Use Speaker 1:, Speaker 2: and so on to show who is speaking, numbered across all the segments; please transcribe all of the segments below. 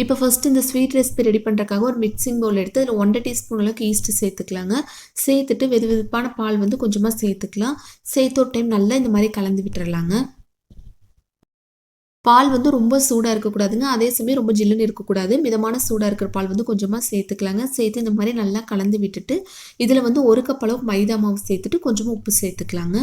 Speaker 1: இப்போ ஃபஸ்ட் இந்த sweet recipe ready பண்ணுறக்காக ஒரு மிக்சிங் பவுல் எடுத்து அதில் ஒன்றரை டீஸ்பூன் அளவுக்கு ஈஸ்ட்டு சேர்த்துக்கலாங்க. சேர்த்துட்டு வெது வெதுப்பான பால் வந்து கொஞ்சமாக சேர்த்துக்கலாம். சேர்த்து ஒரு டைம் நல்லா இந்த மாதிரி கலந்து விட்டுறலாங்க. பால் வந்து ரொம்ப சூடாக இருக்கக்கூடாதுங்க. அதே சமயம் ரொம்ப ஜில்லுன்னு இருக்கக்கூடாது. மிதமான சூடாக இருக்கிற பால் வந்து கொஞ்சமாக சேர்த்துக்கலாங்க. சேர்த்து இந்த மாதிரி நல்லா கலந்து விட்டுட்டு இதில் வந்து ஒரு கப் அளவுக்கு மைதா மாவு சேர்த்துட்டு கொஞ்சமாக உப்பு சேர்த்துக்கலாங்க.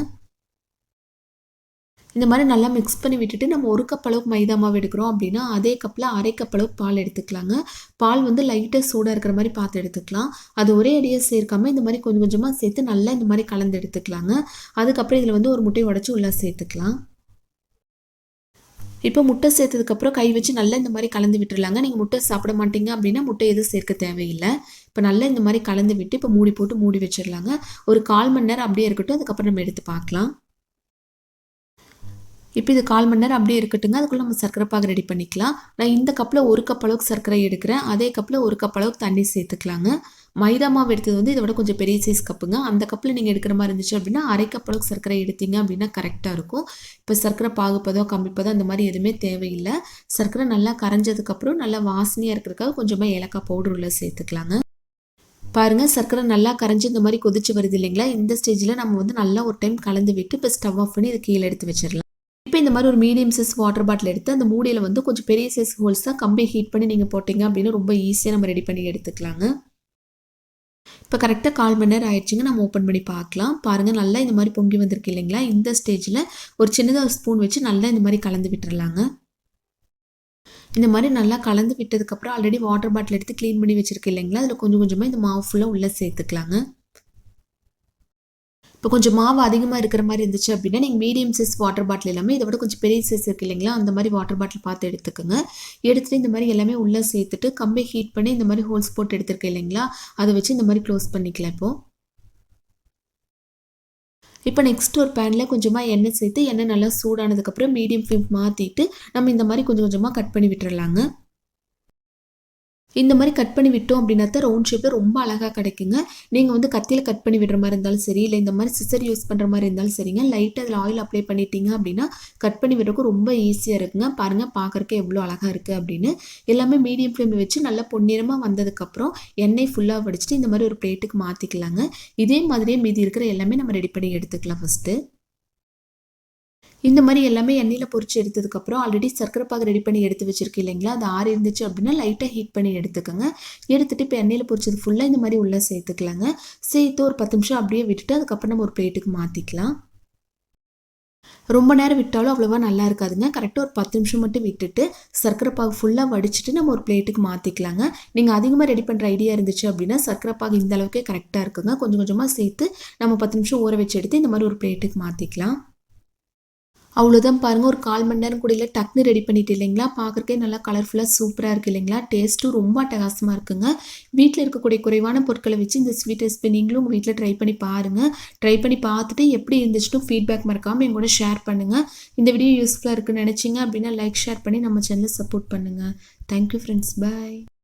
Speaker 1: இந்த மாதிரி நல்லா மிக்ஸ் பண்ணி விட்டுட்டு நம்ம ஒரு கப் அளவுக்கு மைதா மாவு எடுக்கிறோம் அப்படின்னா அதே கப்பில் அரை கப் அளவுக்கு பால் எடுத்துக்கலாங்க. பால் வந்து லைட்டாக சூடாக இருக்கிற மாதிரி பார்த்து எடுத்துக்கலாம். அது ஒரே அடியாக சேர்க்காம இந்த மாதிரி கொஞ்சம் கொஞ்சமாக சேர்த்து நல்லா இந்த மாதிரி கலந்து எடுத்துக்கலாங்க. அதுக்கப்புறம் இதில் வந்து ஒரு முட்டையை உடச்சி உள்ளே சேர்த்துக்கலாம். இப்போ முட்டை சேர்த்ததுக்கப்புறம் கை வச்சு நல்லா இந்த மாதிரி கலந்து விட்டுருலாங்க நீங்கள் முட்டை சாப்பிட மாட்டீங்க அப்படின்னா முட்டை எதுவும் சேர்க்க தேவையில்லை. இப்போ நல்லா இந்த மாதிரி கலந்து விட்டு இப்போ மூடி போட்டு மூடி வச்சிடலாங்க. ஒரு கால் மணி நேரம் அப்படியே இருக்கட்டும். அதுக்கப்புறம் நம்ம எடுத்து பார்க்கலாம். இப்போ இது கால் மணி நேரம் அப்படியே இருக்கட்டுங்க. அதுக்குள்ளே நம்ம சர்க்கரை பாகு ரெடி பண்ணிக்கலாம். நான் இந்த கப்பில் ஒரு கப் அளவுக்கு சர்க்கரை எடுக்கிறேன். அதே கப்பில் ஒரு கப் அளவுக்கு தண்ணி சேர்த்துக்கலாங்க. மைதா மாவு எடுத்தது வந்து இதை விட கொஞ்சம் பெரிய சைஸ் கப்புங்க. அந்த கப்பில் நீங்கள் எடுக்கிற மாதிரி இருந்துச்சு அப்படின்னா அரை கப் அளவுக்கு சர்க்கரை எடுத்தீங்க அப்படின்னா கரெக்டாக இருக்கும். இப்போ சர்க்கரை பாகுப்பதோ கம்மிப்பதோ அந்த மாதிரி எதுவுமே தேவையில்லை. சர்க்கரை நல்லா கரைஞ்சதுக்கப்புறம் நல்லா வாசனையாக இருக்கிறதுக்காக கொஞ்சமாக ஏலக்காய் பவுடர் உள்ள சேர்த்துக்கலாங்க. பாருங்கள் சர்க்கரை நல்லா கரைஞ்சி இந்த மாதிரி கொதிச்சு வருது இல்லைங்களா? இந்த ஸ்டேஜில் நம்ம வந்து நல்லா ஒரு டைம் கலந்து விட்டு இப்போ ஸ்டவ் ஆஃப் பண்ணி இதை கீழே எடுத்து வச்சிடலாம். இந்த மாதிரி ஒரு மீடியம் சைஸ் வாட்டர் பாட்டில் எடுத்து அந்த மூடியில் வந்து கொஞ்சம் பெரிய சைஸ் ஹோல்ஸ் தான் கம்பி ஹீட் பண்ணி நீங்கள் போட்டிங்க அப்படின்னு ரொம்ப ஈஸியாக நம்ம ரெடி பண்ணி எடுத்துக்கலாங்க. இப்போ கரெக்டாக கால் மணி நேரம் ஆயிடுச்சுங்க. நம்ம ஓப்பன் பண்ணி பார்க்கலாம். பாருங்கள் நல்லா இந்த மாதிரி பொங்கி வந்திருக்கு இல்லைங்களா? இந்த ஸ்டேஜில் ஒரு சின்னதாக ஸ்பூன் வச்சு நல்லா இந்த மாதிரி கலந்து விட்டுறலாங்க. இந்த மாதிரி நல்லா கலந்து விட்டதுக்கப்புறம் ஆல்ரெடி வாட்டர் பாட்டில் எடுத்து க்ளீன் பண்ணி வச்சுருக்கு இல்லைங்களா? அதில் கொஞ்சம் கொஞ்சமாக இந்த மாவு ஃபுல்லாக உள்ளே சேர்த்துக்கலாங்க. இப்போ கொஞ்சம் மாவு அதிகமாக இருக்கிற மாதிரி இருந்துச்சு அப்படின்னா நீங்கள் மீடியம் சைஸ் வாட்டர் பாட்டில் எல்லாமே இதை விட கொஞ்சம் பெரிய சைஸ் இருக்குது இல்லைங்களா? அந்த மாதிரி வாட்டர் பாட்டில் பார்த்து எடுத்துக்கோங்க. எடுத்துகிட்டு இந்த மாதிரி எல்லாமே உள்ளே சேர்த்துட்டு கம்பி ஹீட் பண்ணி இந்த மாதிரி ஹோல்ஸ் போட்டு எடுத்துருக்கேன் இல்லைங்களா? அதை வச்சு இந்த மாதிரி க்ளோஸ் பண்ணிக்கலாம் இப்போது இப்போ நெக்ஸ்ட் ஒரு பேனில் கொஞ்சமாக எண்ணெய் சேர்த்து எண்ணெய் நல்லா சூடானதுக்கப்புறம் மீடியம் ஃப்ளேம் மாற்றிட்டு நம்ம இந்த மாதிரி கொஞ்சம் கொஞ்சமாக கட் பண்ணி விட்டுறலாங்க. இந்த மாதிரி கட் பண்ணி விட்டோம் அப்படின்னா தான் ரவுண்ட் ஷேப்பில் ரொம்ப அழகாக கிடைக்குங்க. நீங்கள் வந்து கத்தியில் கட் பண்ணி விடுற மாதிரி இருந்தாலும் சரி இல்லை இந்த மாதிரி சிசர் யூஸ் பண்ணுற மாதிரி இருந்தாலும் சரிங்க. லைட்டாக அதில் ஆயில் அப்ளை பண்ணிட்டீங்க அப்படின்னா கட் பண்ணி விடுறதுக்கு ரொம்ப ஈஸியாக இருக்குங்க. பாருங்கள் பார்க்குறக்கு எவ்வளோ அழகாக இருக்குது அப்படின்னு. எல்லாமே மீடியம் ஃப்ளேமில் வச்சு நல்லா பொன்னிறமாக வந்ததுக்கப்புறம் எண்ணெய் ஃபுல்லாக வடிச்சிட்டு இந்த மாதிரி ஒரு பிளேட்டுக்கு மாற்றிக்கலாங்க இதே மாதிரியே மீதி இருக்கிற எல்லாமே நம்ம ரெடி பண்ணி எடுத்துக்கலாம் ஃபஸ்ட்டு இந்த மாதிரி எல்லாமே எண்ணெயில் பொறிச்சு எடுத்ததுக்கப்புறம் ஆல்ரெடி சர்க்கரை பாகு ரெடி பண்ணி எடுத்து வச்சிருக்கு இல்லைங்களா? அது ஆறு இருந்துச்சு அப்படின்னா லைட்டாக ஹீட் பண்ணி எடுத்துக்கோங்க. எடுத்துகிட்டு இப்போ எண்ணெயில் பொறிச்சது ஃபுல்லாக இந்த மாதிரி உள்ளே சேர்த்துக்கலாங்க. சேர்த்து ஒரு பத்து நிமிஷம் அப்படியே விட்டுட்டு அதுக்கப்புறம் நம்ம ஒரு பிளேட்டுக்கு மாற்றிக்கலாம் ரொம்ப நேரம் விட்டாலும் அவ்வளோவா நல்லா இருக்காதுங்க. கரெக்டாக ஒரு பத்து நிமிஷம் மட்டும் விட்டுட்டு சர்க்கரை பாகு ஃபுல்லாக வடிச்சிட்டு நம்ம ஒரு பிளேட்டுக்கு மாற்றிக்கலாங்க நீங்கள் அதிகமாக ரெடி பண்ணுற ஐடியா இருந்துச்சு அப்படின்னா சர்க்கரை பாகு இந்த அளவுக்கே கரெக்டாக இருக்குங்க. கொஞ்சம் கொஞ்சமாக சேர்த்து நம்ம பத்து நிமிஷம் ஊற வச்சு எடுத்து இந்த மாதிரி ஒரு பிளேட்டுக்கு மாற்றிக்கலாம் அவ்வளோதான் பாருங்கள் ஒரு கால் மணி நேரம் கூட இல்லை ரெடி பண்ணிட்டு இல்லைங்களா? பார்க்குறக்கே நல்லா கலர்ஃபுல்லாக சூப்பராக இருக்குது இல்லைங்களா? டேஸ்ட்டும் ரொம்ப அட்டகாசமாக இருக்குங்க. வீட்டில் இருக்கக்கூடிய குறைவான பொருட்களை வச்சு இந்த ஸ்வீட் ரெசிபி நீங்களும் உங்கள் வீட்டில் ட்ரை பண்ணி பாருங்கள் ட்ரை பண்ணி பார்த்துட்டு எப்படி இருந்துச்சுன்னு ஃபீட்பேக் மறக்காமல் எங்கூட ஷேர் பண்ணுங்கள் இந்த வீடியோ யூஸ்ஃபுல்லாக இருக்குன்னு நினச்சிங்க அப்படின்னா லைக் ஷேர் பண்ணி நம்ம சேனலை சப்போர்ட் பண்ணுங்கள் தேங்க்யூ ஃப்ரெண்ட்ஸ் பாய்